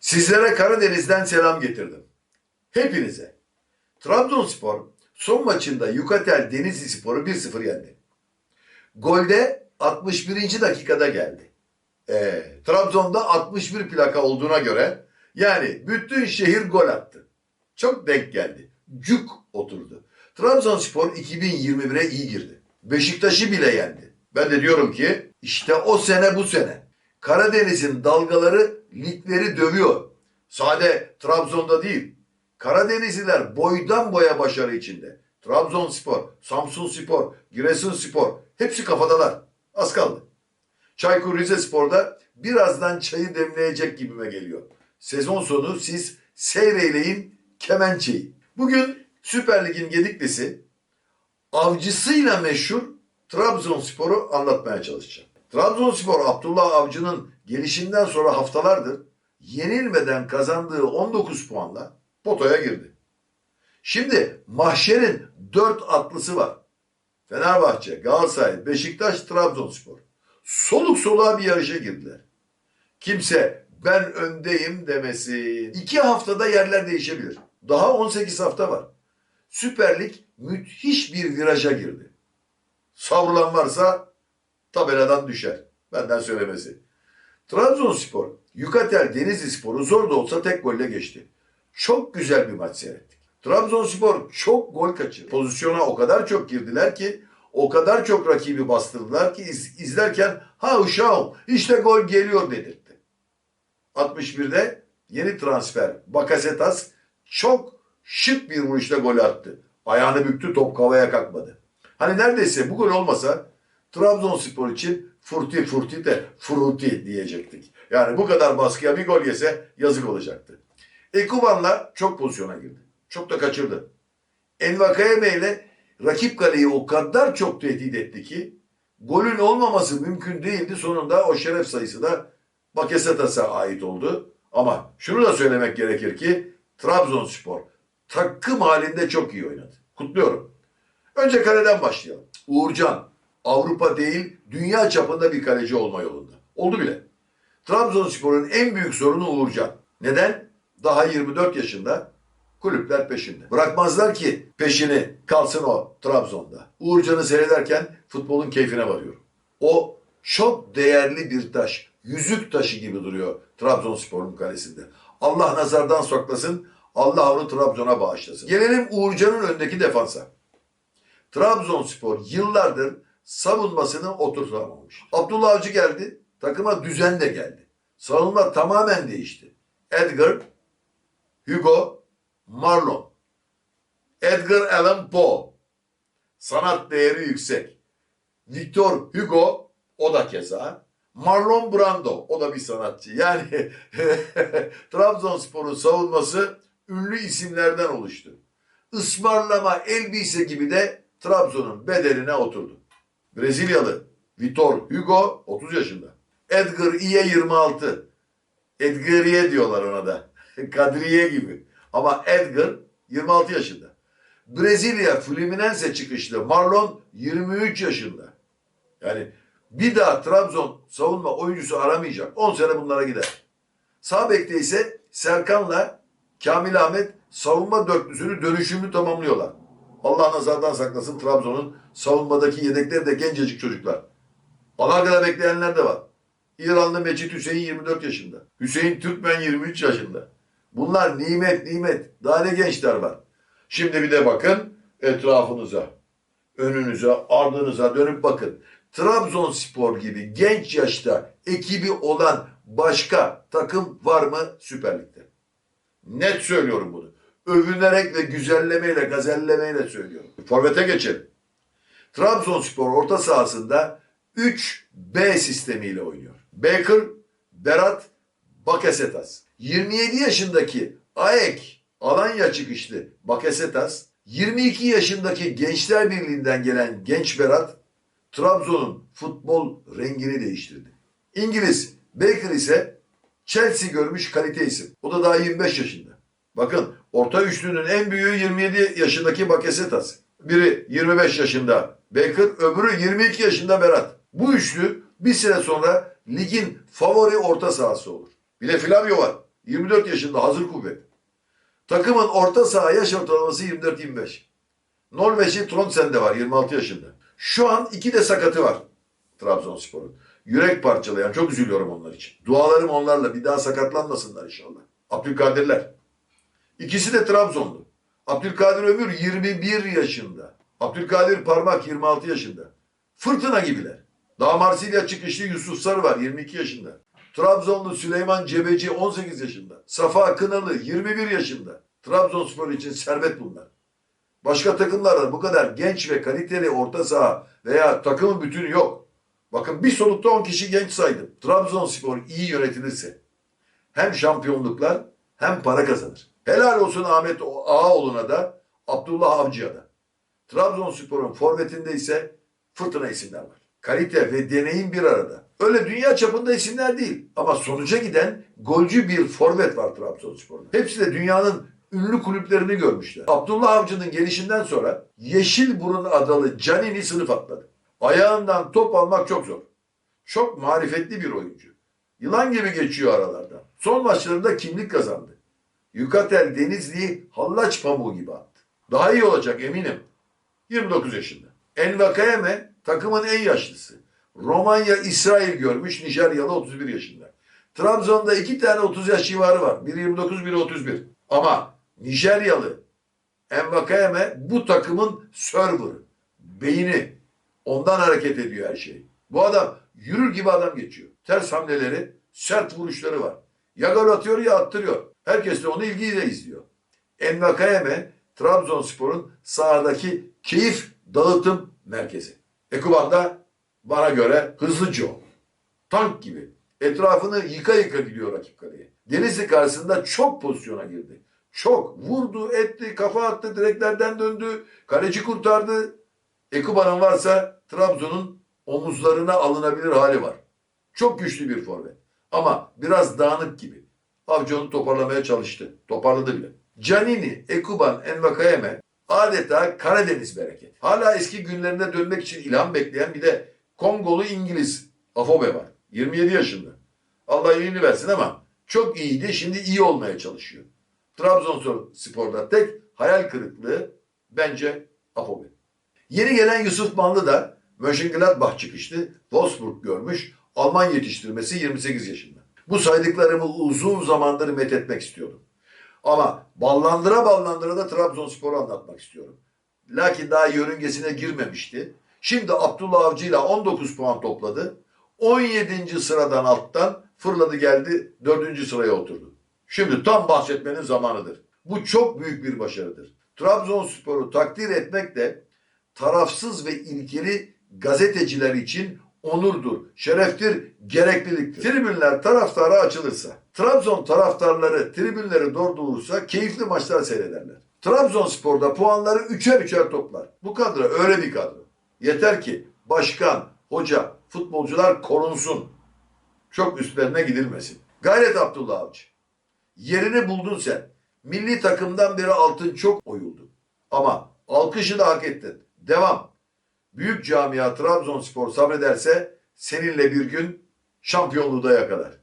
Sizlere Karadeniz'den selam getirdim. Hepinize. Trabzonspor son maçında Yukatel Denizli Spor'u 1-0 yendi. Golde 61. dakikada geldi. Ee, Trabzon'da 61 plaka olduğuna göre yani bütün şehir gol attı. Çok denk geldi. Cuk oturdu. Trabzonspor 2021'e iyi girdi. Beşiktaş'ı bile yendi. Ben de diyorum ki işte o sene bu sene. Karadeniz'in dalgaları ligleri dövüyor. Sade Trabzon'da değil. Karadenizliler boydan boya başarı içinde. Trabzonspor, Samsunspor, Giresunspor hepsi kafadalar. Az kaldı. Çaykur Rizespor'da birazdan çayı demleyecek gibime geliyor. Sezon sonu siz seyreyleyin kemençeyi. Bugün Süper Lig'in Gediklisi avcısıyla meşhur Trabzonspor'u anlatmaya çalışacağım. Trabzonspor Abdullah Avcı'nın gelişinden sonra haftalardır yenilmeden kazandığı 19 puanla potoya girdi. Şimdi mahşerin 4 atlısı var. Fenerbahçe, Galatasaray, Beşiktaş, Trabzonspor. Soluk soluğa bir yarışa girdiler. Kimse ben öndeyim demesin. İki haftada yerler değişebilir. Daha 18 hafta var. Süper Lig müthiş bir viraja girdi. Savrulan varsa tabeladan düşer. Benden söylemesi. Trabzonspor, Yukatel Denizli Spor'u zor da olsa tek golle geçti. Çok güzel bir maç seyrettik. Trabzonspor çok gol kaçırdı. Pozisyona o kadar çok girdiler ki o kadar çok rakibi bastırdılar ki iz- izlerken ha uşağım işte gol geliyor dedirtti. 61'de yeni transfer Bakasetas çok şık bir vuruşla gol attı. Ayağını büktü top havaya kalkmadı. Hani neredeyse bu gol olmasa Trabzonspor için furti furti de fruti diyecektik. Yani bu kadar baskıya bir gol yese yazık olacaktı. Ekuban'la çok pozisyona girdi. Çok da kaçırdı. Envakayeme ile rakip kaleyi o kadar çok tehdit etti ki golün olmaması mümkün değildi. Sonunda o şeref sayısı da Bakasetas'a ait oldu. Ama şunu da söylemek gerekir ki Trabzonspor takım halinde çok iyi oynadı. Kutluyorum. Önce kaleden başlayalım. Uğurcan Avrupa değil dünya çapında bir kaleci olma yolunda. Oldu bile. Trabzonspor'un en büyük sorunu Uğurcan. Neden? Daha 24 yaşında kulüpler peşinde. Bırakmazlar ki peşini kalsın o Trabzon'da. Uğurcan'ı seyrederken futbolun keyfine varıyorum. O çok değerli bir taş. Yüzük taşı gibi duruyor Trabzonspor'un kalesinde. Allah nazardan saklasın. Allah onu Trabzon'a bağışlasın. Gelelim Uğurcan'ın öndeki defansa. Trabzonspor yıllardır savunmasını oturtamamış. Abdullah Avcı geldi. Takıma düzen de geldi. Savunma tamamen değişti. Edgar, Hugo, Marlon. Edgar Allan Poe. Sanat değeri yüksek. Victor Hugo o da keza. Marlon Brando o da bir sanatçı. Yani Trabzonspor'un savunması ünlü isimlerden oluştu. Ismarlama elbise gibi de Trabzon'un bedeline oturdu. Brezilyalı Vitor Hugo 30 yaşında. Edgar Iye 26. Edgariye diyorlar ona da. Kadriye gibi. Ama Edgar 26 yaşında. Brezilya Fluminense çıkışlı Marlon 23 yaşında. Yani bir daha Trabzon savunma oyuncusu aramayacak. 10 sene bunlara gider. Sağ bekte ise Serkan'la Kamil Ahmet savunma dörtlüsünü dönüşümlü tamamlıyorlar. Allah nazardan saklasın Trabzon'un savunmadaki yedekleri de gencecik çocuklar. Malatya'da bekleyenler de var. İranlı Mecit Hüseyin 24 yaşında. Hüseyin Türkmen 23 yaşında. Bunlar nimet nimet. Daha ne gençler var. Şimdi bir de bakın etrafınıza. Önünüze, ardınıza dönüp bakın. Trabzonspor gibi genç yaşta ekibi olan başka takım var mı Süper Lig'de? Net söylüyorum bunu. Övünerek ve güzellemeyle, gazellemeyle söylüyorum. Forvet'e geçelim. Trabzonspor orta sahasında 3B sistemiyle oynuyor. Baker, Berat, Bakasetas. 27 yaşındaki Aek Alanya çıkışlı Bakasetas, 22 yaşındaki Gençler Birliği'nden gelen genç Berat, Trabzon'un futbol rengini değiştirdi. İngiliz Baker ise Chelsea görmüş kalite isim. O da daha 25 yaşında. Bakın orta üçlünün en büyüğü 27 yaşındaki Bakasetas. Biri 25 yaşında Baker, öbürü 22 yaşında Berat. Bu üçlü bir süre sonra ligin favori orta sahası olur. Bir de Flavio var. 24 yaşında hazır kuvvet. Takımın orta saha yaş ortalaması 24-25. Norveçli Trondsen de var 26 yaşında. Şu an iki de sakatı var Trabzonspor'un. Yürek parçalayan çok üzülüyorum onlar için. Dualarım onlarla bir daha sakatlanmasınlar inşallah. Abdülkadirler. İkisi de Trabzonlu. Abdülkadir Ömür 21 yaşında. Abdülkadir Parmak 26 yaşında. Fırtına gibiler. Daha Marsilya çıkışlı Yusuf Sarı var 22 yaşında. Trabzonlu Süleyman Cebeci 18 yaşında. Safa Kınalı 21 yaşında. Trabzonspor için servet bunlar. Başka takımlarda bu kadar genç ve kaliteli orta saha veya takımın bütünü yok. Bakın bir solukta 10 kişi genç saydım. Trabzonspor iyi yönetilirse hem şampiyonluklar hem para kazanır. Helal olsun Ahmet Ağaoğlu'na da Abdullah Avcı'ya da. Trabzonspor'un forvetinde ise fırtına isimler var. Kalite ve deneyim bir arada. Öyle dünya çapında isimler değil. Ama sonuca giden golcü bir forvet var Trabzonspor'da. Hepsi de dünyanın ünlü kulüplerini görmüşler. Abdullah Avcı'nın gelişinden sonra Yeşilburun adalı Canini sınıf atladı. Ayağından top almak çok zor. Çok marifetli bir oyuncu. Yılan gibi geçiyor aralardan. Son maçlarında kimlik kazandı. Yukatel Denizli'yi hallaç pamuğu gibi attı. Daha iyi olacak eminim. 29 yaşında. Envakayeme takımın en yaşlısı. Romanya İsrail görmüş Nijeryalı 31 yaşında. Trabzon'da iki tane 30 yaş civarı var. Biri 29 biri 31. Ama Nijeryalı Envakayeme bu takımın serverı. Beyni. Ondan hareket ediyor her şey. Bu adam yürür gibi adam geçiyor. Ters hamleleri, sert vuruşları var. Ya gol atıyor ya attırıyor. Herkes de onu ilgiyle izliyor. Envakayeme Trabzonspor'un sahadaki keyif dağıtım merkezi. Ekuban'da bana göre hızlı Joe. Tank gibi. Etrafını yıka yıka gidiyor rakip kaleye. Denizli karşısında çok pozisyona girdi. Çok. Vurdu, etti, kafa attı, direklerden döndü. Kaleci kurtardı. Ekuban'ın varsa Trabzon'un omuzlarına alınabilir hali var. Çok güçlü bir forvet. Ama biraz dağınık gibi. Avcı onu toparlamaya çalıştı. Toparladı bile. Canini, Ekuban, Envakayeme adeta Karadeniz bereket. Hala eski günlerine dönmek için ilham bekleyen bir de Kongolu İngiliz Afobe var. 27 yaşında. Allah iyiliğini versin ama çok iyiydi. Şimdi iyi olmaya çalışıyor. Trabzonspor'da tek hayal kırıklığı bence Afobe. Yeni gelen Yusuf Manlı da Mönchengladbach çıkışlı. Wolfsburg görmüş. Alman yetiştirmesi 28 yaşında. Bu saydıklarımı uzun zamandır methetmek istiyordum. Ama ballandıra ballandıra da Trabzonspor'u anlatmak istiyorum. Lakin daha yörüngesine girmemişti. Şimdi Abdullah Avcı ile 19 puan topladı. 17. sıradan alttan fırladı geldi 4. sıraya oturdu. Şimdi tam bahsetmenin zamanıdır. Bu çok büyük bir başarıdır. Trabzonspor'u takdir etmek de tarafsız ve ilkeli gazeteciler için onurdur, şereftir, gerekliliktir. Tribünler taraftara açılırsa, Trabzon taraftarları tribünleri doldurursa keyifli maçlar seyrederler. Trabzonspor'da puanları üçer üçer toplar. Bu kadro öyle bir kadro. Yeter ki başkan, hoca, futbolcular korunsun. Çok üstlerine gidilmesin. Gayret Abdullah Avcı. Yerini buldun sen. Milli takımdan beri altın çok oyuldu. Ama alkışı da hak ettin. Devam. Büyük camia Trabzonspor sabrederse seninle bir gün şampiyonluğu da yakalar.